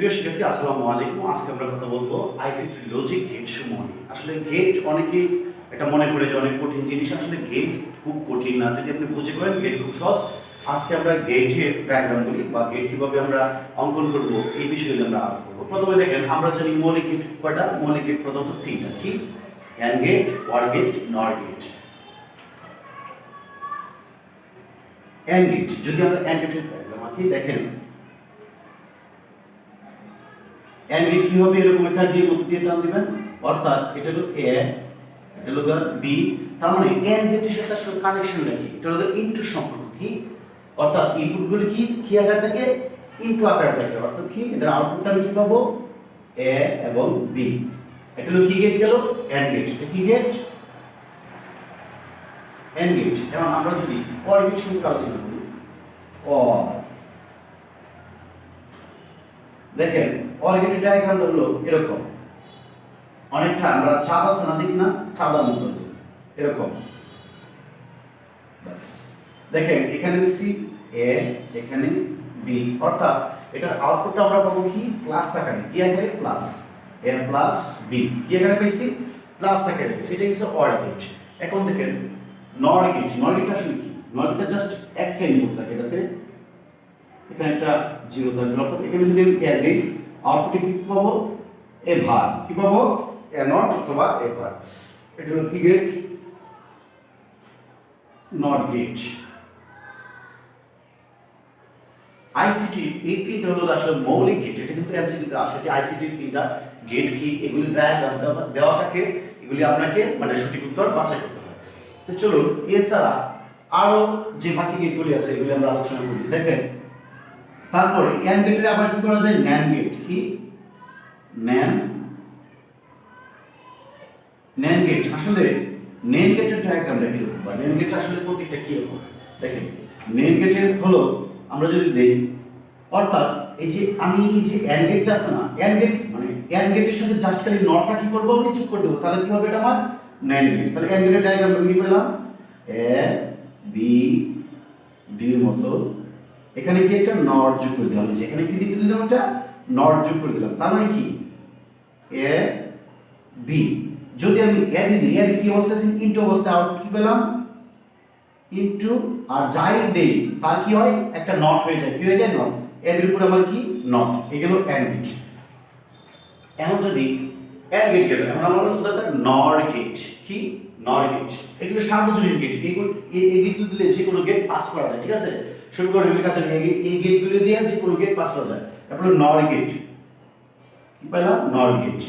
প্রিয় শিক্ষার্থী, আসসালামু আলাইকুম। আজকে আমরা কথা বলব আইসিটি লজিক গেট সমূহ আসলে গেট অনেকেই এটা মনে করে যে অনেক কঠিন জিনিস। আসলে গেট খুব কঠিন না। যদি আপনি বুঝে করেন গেট খুব সহজ। আজকে আমরা গেটের ডায়াগ্রামগুলি বা গেট কীভাবে আমরা অঙ্কন করব, এই বিষয়গুলো আমরা আলোচনা করব। প্রথমে দেখেন, আমরা জানি মৌলিক গেট কয়টা? মৌলিক গেট প্রথমত তিনটা। কি? And gate or gate nor gate and gate যদি আমরা অ্যান্ড গেটের ডায়াগ্রাম আঁকি, দেখেন অ্যাঙ্গেল কি হবে এরকম একটা ডি মতো দিয়ে টান দিবেন অর্থাৎ এটা হলো এ এটা হলো বি তার মানে এ অ্যাঙ্গেলটির সাথে কানেকশন রাখি এটা হলো ইনটু সম্পর্ক কি? অর্থাৎ ইনপুটগুলো কি? কি আকার থাকে? ইনটু আকার থাকে। অর্থাৎ কি? এটার আউটপুটটা আমি কি পাবো? এ এবং বি এটা হলো কি গেট গেল? অ্যান্ড গেট এটা কি গেট অ্যান্ড গেট এবং আমরা যদি অর গেট সম্পর্কে আলোচনা করি। অর দেখেন অর্গেনিক ডায়াগ্রামটা হলো এরকম। অনেকটা আমরা চাঁদ আছে না দেখি না? চাঁদার মতো এরকম। দেখেন, এখানে দিচ্ছি এ এখানে বি অর্থাৎ এটার আউটপুটটা আমরা পাবো কি? প্লাস আকারে। কি আকারে? প্লাস এ প্লাস বি কি আকারে পেয়েছি প্লাস আকারে পেয়েছি এটা হচ্ছে অর গেট এখন দেখেন নর গেট নর গেট আসলে কি? নরগেটটা জাস্ট একটা ইনপুট থাকে, এটাতে এখানে একটা জিরো থাকবে। অর্থাৎ এখানে যদি আমি এ দিই আউটপুটে কি পাবো? এ ভার কি পাবো? এ নট অথবা এ ভার এটা হলো কি গেট নট গেট আইসিটি এই তিনটা হলো আসলে মৌলিক গেট এটা কিন্তু এমসিকিউতে আসে যে আইসিটির তিনটা গেট কি? এগুলি ডায়াগ্রাম দেওয়া থাকে এগুলি আপনাকে মানে সঠিক উত্তর বাছাই করতে হয়। তো চলুন, এছাড়া আরও যে বাকি গেটগুলি আছে, এগুলি আমরা আলোচনা করি। দেখেন তারপরে অ্যান্ড গেটের আবার কি করা যায়? ন্যান গেট কি? ন্যান ন্যান গেট আসলে নেন গেটের ডায়াগ্রামটা কীরকম বা নেন গেট আসলে প্রতীকটা কীরকম দেখেন নেন গেটের হলো, আমরা যদি দেই, অর্থাৎ এই যে আমি এই যে অ্যান্ড গেটটা আছে না অ্যান্ড গেট মানে অ্যান্ড গেটের সাথে জাস্ট খালি নটটা কি করব? আমি যোগ করে দেবো। তাহলে কি হবে এটা আমার? ন্যান গেট তাহলে অ্যান্ড গেটের ডায়াগ্রামটা কি পেলাম? এ বি ডির মতো এখানে কি একটা নট যোগ করে দিলাম এখানে কি দিয়ে দিলাম একটা? নট যোগ করে দিলাম। তার মানে কি? এ বি যদি আমি এ বি দিই এর কি অবস্থা আছে? ইনটু অবস্থা আউটপুট কি পেলাম? ইনটু আর যাই দেই, তার কি হয়? একটা নট হয়ে যায়। কি হয়ে যায়? নট এ এর উপরে আমার কি? নট এগুলো অ্যান্ড গেট এখন যদি অ্যান্ড গেট গেল, এখন আমার হলো দরকার নর গেট কি? নর গেট এগুলো সার্বজনীন গেট এই গেটগুলো দিলে যে কোনো গেট পাস করা যায়, ঠিক আছে? শুরু করে এগুলি কাছে নিয়ে গিয়ে এই গেটগুলো দিয়ে যে কোনো গেট পাস করা যায়। তারপরে নর গেট কি পাইলাম? নর গেট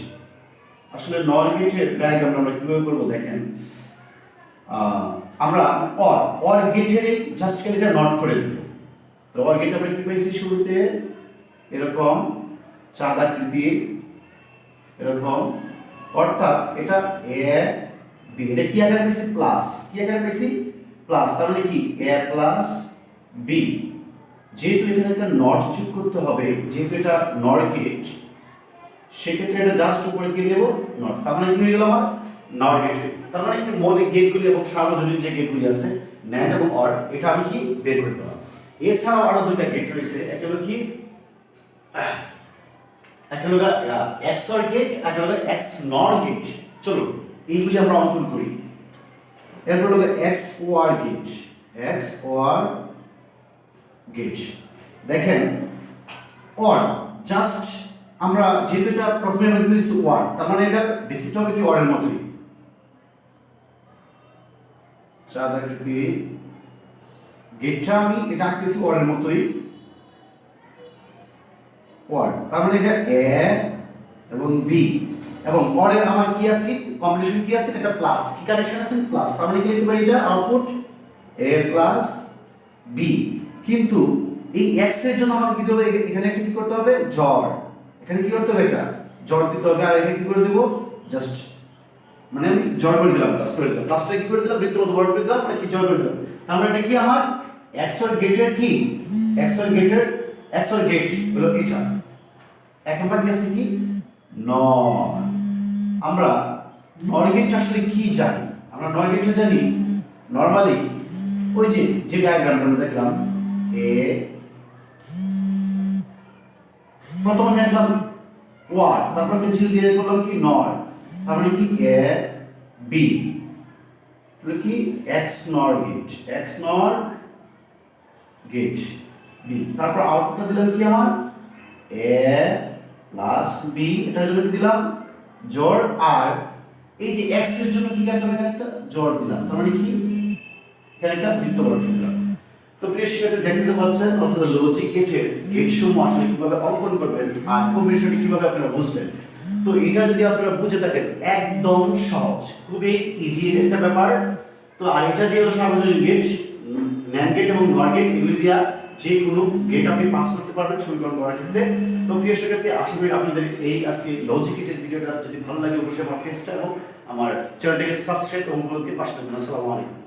আসলে নর গেটের ডায়াগ্রাম আমরা কীভাবে করব দেখেন। আমরা অর অর গেটের জাস্ট খালি এটা নট করে দেব তো অর গেট আমরা কি পেয়েছি শুরুতে? এরকম চাঁদ আকৃতির এরকম। অর্থাৎ এটা এ, বি, এটা কি আকারে পেয়েছি প্লাস কি আকারে পেয়েছি প্লাস মানে কি? এ প্লাস বি যেহেতু এখানে একটা নট যোগ করতে হবে, যেহেতু এটা নর গেট সেক্ষেত্রে এটা জাস্ট উপরে কি দেবো নট তার মানে কি হয়ে গেল আমার? নর গেট তার মানে কি? মৌলিক গেটগুলি এবং সার্বজনীন যে গেটগুলি আছে ন্যান্ড এবং অর এটা আমি কি? বের করে পেলাম এছাড়াও আরও দুইটা গেট রয়েছে। একটা হলো কি? একটা হলো এক্স অর গেট একটা হলো এক্স নর গেট চলো, এইগুলি আমরা অঙ্কন করি। এরপর হলো X O R gate X O R gate. দেখেন অর জাস্ট আমরা যেহেতু এটা প্রথমে ওয়ার তার মানে এটা ডিসিট হবে কি ওয়ারের মতোই চাঁদ গেটটা আমি এটা আঁকতেছি ওয়ারের মতোই। ওয়ার তার মানে এটা এ এবং বি। এবং ওয়ারের আমার কি আছে? কম্বিনেশন কি আছে? এটা প্লাস কি কানেকশন আছে? প্লাস তার মানে কি লিখতে পারি এটা? আউটপুট এ প্লাস বি কিন্তু এই এক্সের জন্য আমাকে কি দিতে হবে এখানে একটা কি করতে হবে? জ্বর। এখানে কি করতে হবে এটা? জ্বর দিতে হবে। আর এটা কি করে দেবো? জাস্ট মানে আমি জ্বর করে দিলাম প্লাস করে দিলাম। প্লাসটা কি করে দিলাম? বৃত্তের মতো বড় করে দিলাম মানে কি জ্বর করে দিলাম? তাহলে এটা কি আমার? এক্সর গেটের কি? এক্সর গেটের এক্সর গেট হলো এটা। এক নম্বর কি আছে কি? নর আমরা নর গেট আসলে কি জানি? আমরা নর জানি? নর্মালি ওই যে যে ডায়াগ্রামটা আমরা দেখলাম এ, প্রথমে লিখলাম ওয়াট তারপর জিরো দিয়ে করলাম কি নর তার মানে কি এ, বি কি? X nor gate, X nor gate, B, তারপর আউটপুটটা দিলাম কি আমার এ প্লাস বি, এটার জন্য কি দিলাম? জোর আর, এই যে এক্সের জন্য কি কাটলাম একটা? জোর দিলাম, তার মানে কি? এখানে একটা বৃত্ত বর্গ দিলাম তো প্রিয় শিক্ষার্থী, দেখতে পাচ্ছেন, অর্থাৎ লজিক গেটের গেট সমূহ আসলে কীভাবে অঙ্কন করবেন আর কম্বিনেশনটি কীভাবে আপনারা বুঝবেন। তো এটা যদি আপনারা বুঝে থাকেন, একদম সহজ, খুবই ইজি একটা ব্যাপার। তো আর এটা দিয়ে হলো গেট ন্যান্ড গেট এবং নর গেট এগুলি দিয়া যে কোনো গেট আপনি পাস করতে পারবেন সমীকরণ করার ক্ষেত্রে। তো প্রিয় শিক্ষার্থী, আশা করি আপনাদের এই আজকে লজিক গেটের ভিডিওটা যদি ভালো লাগে, অবশ্যই আমার ফেসটা এবং আমার চ্যানেলটাকে সাবস্ক্রাইব এবং ফলো দিয়ে পাশে আসসালামু আলাইকুম।